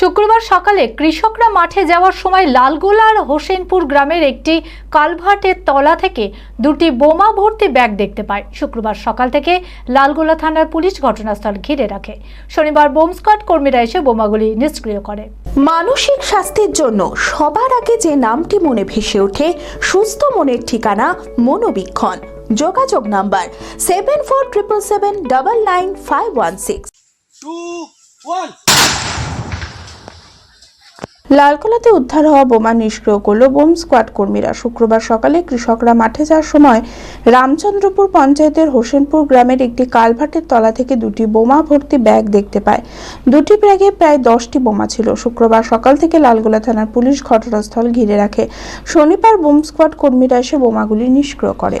শুক্রবার সকালে কৃষকরা মাঠে যাওয়ার সময় লালগোলার হোসেনপুর গ্রামের একটি কালভার্টের তলা থেকে দুটি বোমা ভর্তি ব্যাগ দেখতে পায়। শুক্রবার সকাল থেকে লালগোলা থানার পুলিশ ঘটনাস্থল ঘিরে রাখে। শনিবার বোম স্কোয়াড কর্মীরা এসে বোমাগুলি নিষ্ক্রিয় করে। মানসিক স্বাস্থ্যের জন্য সবার আগে যে নামটি মনে ভেসে ওঠে সুস্থ মনের ঠিকানা মনোবীক্ষণ। যোগাযোগ number seven four triple seven double nine five one six two, one. লালকোলাতে উদ্ধার হওয়া বোমা নিষ্ক্রিয় করল বোম স্কোয়াড কর্মীরা। শুক্রবার সকালে কৃষকরা মাঠে যাওয়ার সময় রামচন্দ্রপুর পঞ্চায়েতের হোসেনপুর গ্রামের একটি কালভার্টের তলা থেকে দুটি বোমা ভর্তি ব্যাগ দেখতে পায়। দুটি ব্যাগে প্রায় দশটি বোমা ছিল। শুক্রবার সকাল থেকে লালগোলা থানার পুলিশ ঘটনাস্থল ঘিরে রাখে। শনিবার বোম স্কোয়াড কর্মীরা এসে বোমাগুলি নিষ্ক্রিয় করে।